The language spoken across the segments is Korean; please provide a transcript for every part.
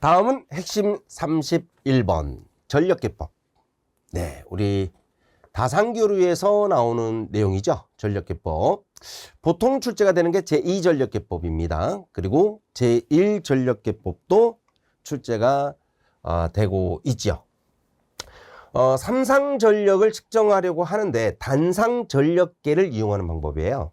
다음은 핵심 31번 전력기법. 네, 우리 다산교류에서 나오는 내용이죠. 전력기법. 보통 출제가 되는 게 제2전력기법입니다. 그리고 제1전력기법도 출제가 어, 되고 있죠. 어, 삼상 전력을 측정하려고 하는데 단상 전력계를 이용하는 방법이에요.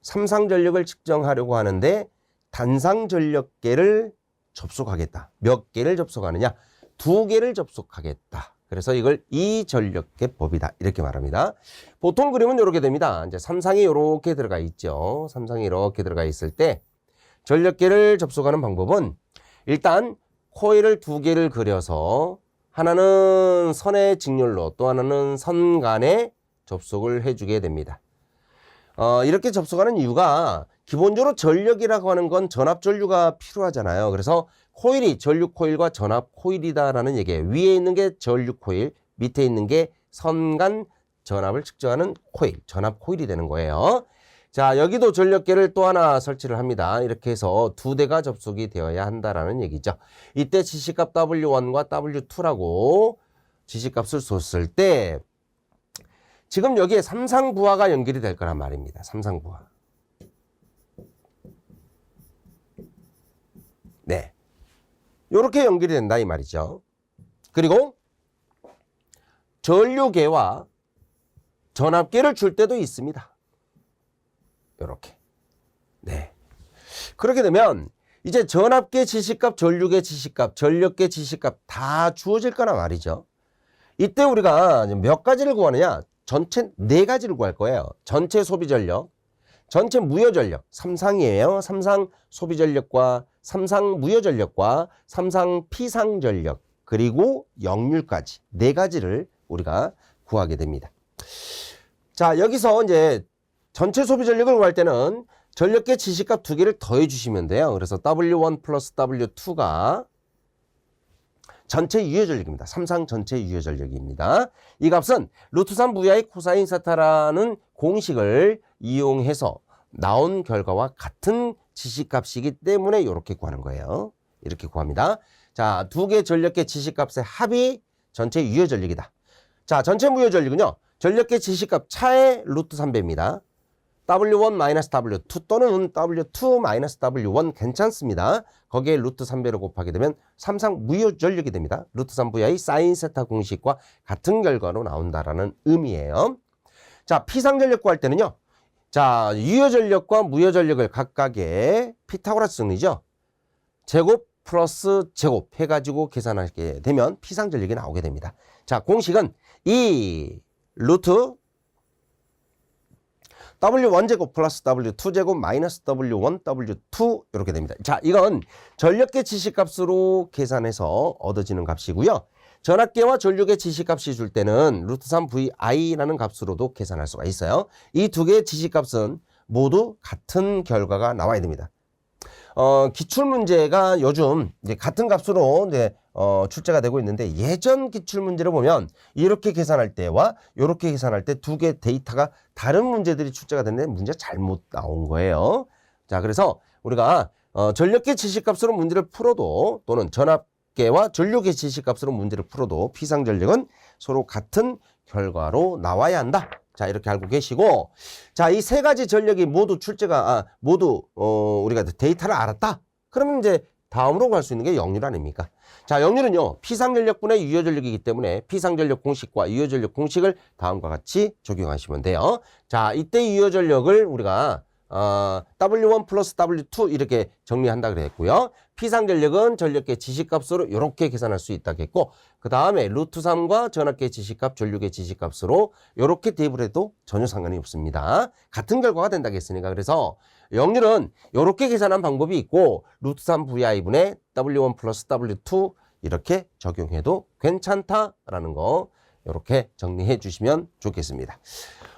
삼상 전력을 측정하려고 하는데 단상 전력계를 접속하겠다. 몇 개를 접속하느냐? 두 개를 접속하겠다. 그래서 이걸 이전력계법이다. 이렇게 말합니다. 보통 그림은 이렇게 됩니다. 이제 삼상이 이렇게 들어가 있죠. 삼상이 이렇게 들어가 있을 때 전력계를 접속하는 방법은 일단 코일을 두 개를 그려서 하나는 선의 직렬로 또 하나는 선 간에 접속을 해주게 됩니다. 어, 이렇게 접속하는 이유가 기본적으로 전력이라고 하는 건 전압 전류가 필요하잖아요. 그래서 코일이 전류 코일과 전압 코일이다라는 얘기예요. 위에 있는 게 전류 코일, 밑에 있는 게 선간 전압을 측정하는 코일, 전압 코일이 되는 거예요. 자, 여기도 전력계를 또 하나 설치를 합니다. 이렇게 해서 두 대가 접속이 되어야 한다라는 얘기죠. 이때 지시값 W1과 W2라고 지시값을 줬을 때 지금 여기에 삼상부하가 연결이 될 거란 말입니다. 삼상부하. 네. 요렇게 연결이 된다 이 말이죠. 그리고 전류계와 전압계를 줄 때도 있습니다. 요렇게. 네. 그렇게 되면 이제 전압계 지시값, 전류계 지시값, 전력계 지시값 다 주어질 거란 말이죠. 이때 우리가 몇 가지를 구하느냐? 전체 네 가지를 구할 거예요. 전체 소비 전력, 전체 무효 전력, 삼상이에요. 삼상 소비 전력과 삼상 무효 전력과 삼상 피상 전력 그리고 역률까지 네 가지를 우리가 구하게 됩니다. 자, 여기서 이제 전체 소비 전력을 구할 때는 전력계 지시값 두 개를 더해 주시면 돼요. 그래서 W1 플러스 W2가 전체 유효 전력입니다. 삼상 전체 유효 전력입니다. 이 값은 루트 3 VI 코사인 사타라는 공식을 이용해서 나온 결과와 같은 지시값이기 때문에 이렇게 구하는 거예요. 이렇게 구합니다. 자, 두 개 전력계 지시값의 합이 전체 유효 전력이다. 자, 전체 무효 전력은요. 전력계 지시값 차의 루트 3배입니다. W1 마이너스 W2 또는 W2 마이너스 W1 괜찮습니다. 거기에 루트 3배를 곱하게 되면 삼상 무효 전력이 됩니다. 루트 3VI 사인 세타 공식과 같은 결과로 나온다라는 의미예요. 자, 피상 전력 구할 때는요. 자, 유효 전력과 무효 전력을 각각의 피타고라스 정리죠. 제곱 플러스 제곱 해가지고 계산하게 되면 피상 전력이 나오게 됩니다. 자, 공식은 이 루트 W1 제곱 플러스 W2 제곱 마이너스 W1, W2 이렇게 됩니다. 자, 이건 전력계 지시값으로 계산해서 얻어지는 값이고요. 전압계와 전류계 지시값이 줄 때는 루트 3 VI라는 값으로도 계산할 수가 있어요. 이 두 개의 지시값은 모두 같은 결과가 나와야 됩니다. 어, 기출 문제가 요즘 이제 같은 값으로 이제 어, 출제가 되고 있는데 예전 기출 문제를 보면 이렇게 계산할 때와 이렇게 계산할 때 두 개 데이터가 다른 문제들이 출제가 됐는데 문제 잘못 나온 거예요. 자, 그래서 우리가 어, 전력계 지시값으로 문제를 풀어도 또는 전압계와 전류계 지시값으로 문제를 풀어도 피상 전력은 서로 같은 결과로 나와야 한다. 자, 이렇게 알고 계시고, 자, 이 세 가지 전력이 모두 출제가, 아, 모두, 어, 우리가 데이터를 알았다? 그러면 이제 다음으로 갈 수 있는 게 역률 아닙니까? 자, 역률은요, 피상전력분의 유효전력이기 때문에 피상전력 공식과 유효전력 공식을 다음과 같이 적용하시면 돼요. 자, 이때 유효전력을 우리가 어, W1 플러스 W2 이렇게 정리한다 그랬고요. 피상전력은 전력계 지시값으로 이렇게 계산할 수 있다겠고 그 다음에 루트 3과 전압계 지시값, 전류계 지시값으로 이렇게 대입을 해도 전혀 상관이 없습니다. 같은 결과가 된다겠으니까 그래서 역률은 이렇게 계산한 방법이 있고 루트 3 VI분의 W1 플러스 W2 이렇게 적용해도 괜찮다라는 거 이렇게 정리해 주시면 좋겠습니다.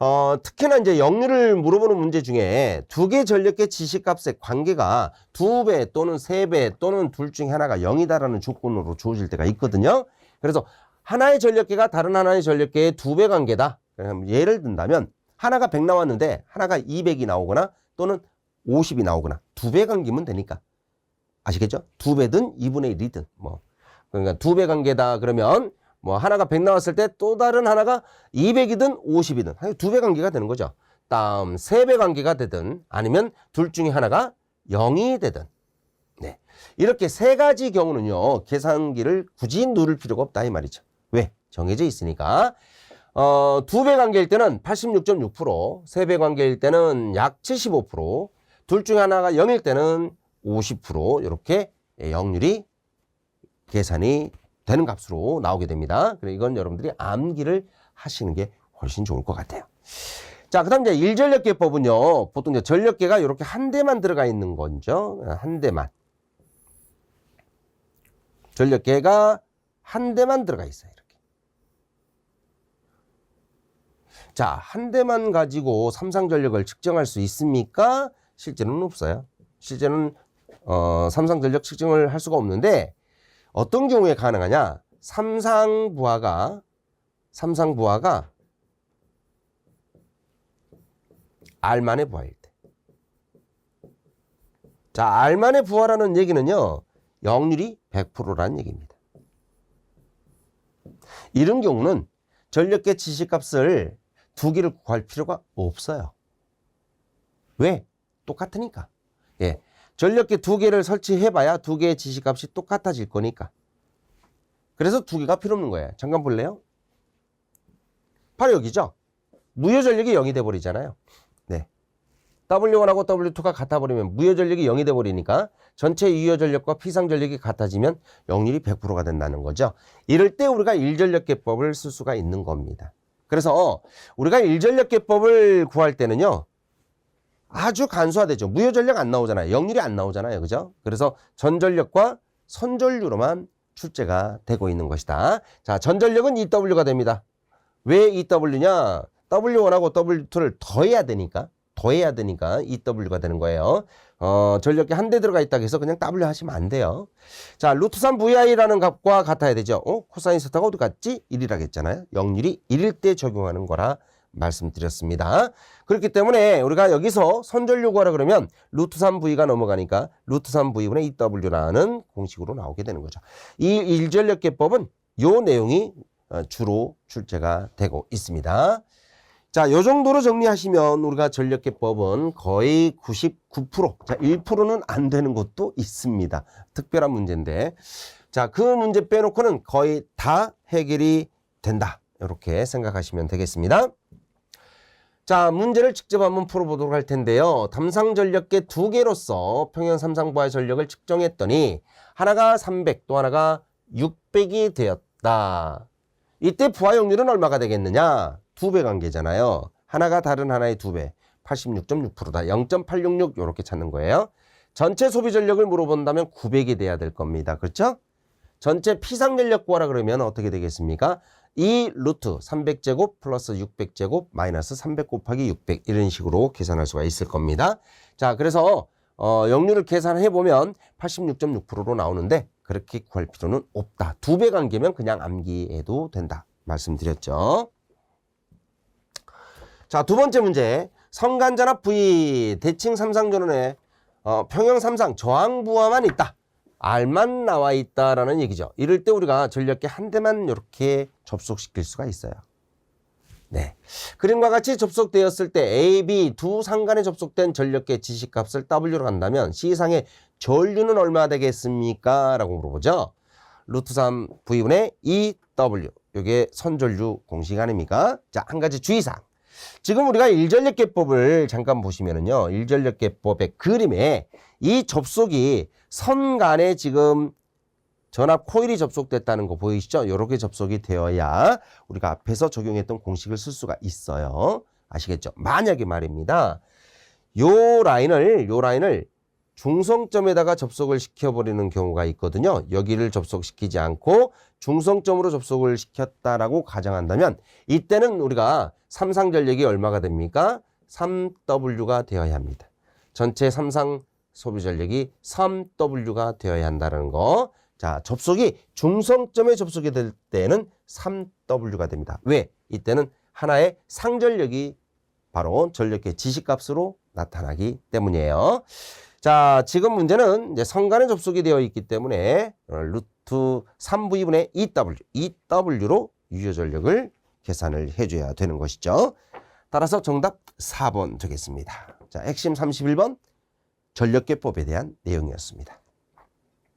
어, 특히나 이제 역률을 물어보는 문제 중에 두 개 전력계 지시값의 관계가 두 배 또는 세 배 또는 둘 중에 하나가 0이다라는 조건으로 주어질 때가 있거든요. 그래서 하나의 전력계가 다른 하나의 전력계의 두 배 관계다. 예를 든다면 하나가 100 나왔는데 하나가 200이 나오거나 또는 50이 나오거나 두 배 관계면 되니까 아시겠죠? 두 배든 2분의 1이든 뭐 그러니까 두 배 관계다 그러면 뭐 하나가 100 나왔을 때 또 다른 하나가 200이든 50이든 두 배 관계가 되는 거죠. 다음 세 배 관계가 되든 아니면 둘 중에 하나가 0이 되든 네. 이렇게 세 가지 경우는요. 계산기를 굳이 누를 필요가 없다 이 말이죠. 왜? 정해져 있으니까 어, 두 배 관계일 때는 86.6%, 세 배 관계일 때는 약 75%, 둘 중에 하나가 0일 때는 50% 이렇게 역률이 계산이 되는 값으로 나오게 됩니다. 그래 이건 여러분들이 암기를 하시는 게 훨씬 좋을 것 같아요. 자, 그 다음 이제 일전력계법은요. 보통 이제 전력계가 이렇게 한 대만 들어가 있는 거죠. 한 대만. 전력계가 한 대만 들어가 있어요. 이렇게. 자, 한 대만 가지고 삼상전력을 측정할 수 있습니까? 실제로는 없어요. 실제는 어, 삼상전력 측정을 할 수가 없는데 어떤 경우에 가능하냐? 삼상부하가 삼상부하가 R만의 부하일 때. 자, R만의 부하라는 얘기는요. 역률이 100%라는 얘기입니다. 이런 경우는 전력계 지시값을 두 개를 구할 필요가 없어요. 왜? 똑같으니까. 예. 전력계 두 개를 설치해봐야 두 개의 지시값이 똑같아질 거니까. 그래서 두 개가 필요 없는 거예요. 잠깐 볼래요? 바로 여기죠. 무효 전력이 0이 돼버리잖아요. 네. W1하고 W2가 같아버리면 무효 전력이 0이 돼버리니까 전체 유효 전력과 피상 전력이 같아지면 역률이 100%가 된다는 거죠. 이럴 때 우리가 일전력계법을 쓸 수가 있는 겁니다. 그래서 우리가 일전력계법을 구할 때는요. 아주 간소화되죠. 무효 전력 안 나오잖아요. 역률이 안 나오잖아요. 그죠? 그래서 전전력과 선전류로만 출제가 되고 있는 것이다. 자, 전전력은 EW가 됩니다. 왜 EW냐? W1하고 W2를 더해야 되니까 더해야 되니까 EW가 되는 거예요. 어, 전력이 한 대 들어가 있다 해서 그냥 W 하시면 안 돼요. 자, 루트 3 VI라는 값과 같아야 되죠. 어? 코사인 세타가 어디 갔지? 1이라고 했잖아요. 역률이 1일 때 적용하는 거라 말씀드렸습니다. 그렇기 때문에 우리가 여기서 선전류 구하라 그러면 루트 3V가 넘어가니까 루트 3V분의 EW라는 공식으로 나오게 되는 거죠. 이 일전력계법은 요 내용이 어, 주로 출제가 되고 있습니다. 자, 요 정도로 정리하시면 우리가 전력계법은 거의 99%, 자, 1%는 안 되는 것도 있습니다. 특별한 문제인데. 자, 그 문제 빼놓고는 거의 다 해결이 된다. 이렇게 생각하시면 되겠습니다. 자, 문제를 직접 한번 풀어보도록 할 텐데요. 담상 전력계 두 개로서 평형 삼상부하 전력을 측정했더니 하나가 300, 또 하나가 600이 되었다. 이때 부하역률은 얼마가 되겠느냐? 두 배 관계잖아요. 하나가 다른 하나의 두 배. 86.6%다. 0.866 이렇게 찾는 거예요. 전체 소비 전력을 물어본다면 900이 돼야 될 겁니다. 그렇죠? 전체 피상 전력 구하라 그러면 어떻게 되겠습니까? 이 루트 300제곱 플러스 600제곱 마이너스 300 곱하기 600 이런 식으로 계산할 수가 있을 겁니다. 자, 그래서 어, 역률을 계산해 보면 86.6%로 나오는데 그렇게 구할 필요는 없다. 두 배 관계면 그냥 암기해도 된다. 말씀드렸죠. 자, 두 번째 문제. 성간전압 V 대칭 삼상전원에 어, 평형 삼상 저항 부하만 있다. R만 나와 있다라는 얘기죠. 이럴 때 우리가 전력계 한 대만 이렇게 접속시킬 수가 있어요. 네. 그림과 같이 접속되었을 때 A, B 두 상간에 접속된 전력계 지시값을 W로 간다면 C상의 전류는 얼마 되겠습니까? 라고 물어보죠. 루트 3 V분의 EW. 이게 선전류 공식 아닙니까? 자, 한 가지 주의사항. 지금 우리가 일전력계법을 잠깐 보시면은요. 일전력계법의 그림에 이 접속이 선 간에 지금 전압 코일이 접속됐다는 거 보이시죠? 이렇게 접속이 되어야 우리가 앞에서 적용했던 공식을 쓸 수가 있어요. 아시겠죠? 만약에 말입니다. 요 라인을 요 라인을 중성점에다가 접속을 시켜버리는 경우가 있거든요. 여기를 접속시키지 않고 중성점으로 접속을 시켰다라고 가정한다면 이때는 우리가 삼상전력이 얼마가 됩니까? 3W가 되어야 합니다. 전체 삼상 소비 전력이 3W가 되어야 한다는 거. 자, 접속이 중성점에 접속이 될 때는 3W가 됩니다. 왜? 이때는 하나의 상전력이 바로 전력계 지시값으로 나타나기 때문이에요. 자, 지금 문제는 이제 성간에 접속이 되어 있기 때문에 어, 루트 3V분의 EW, EW로 유효 전력을 계산을 해줘야 되는 것이죠. 따라서 정답 4번 되겠습니다. 자, 핵심 31번 전력계법에 대한 내용이었습니다.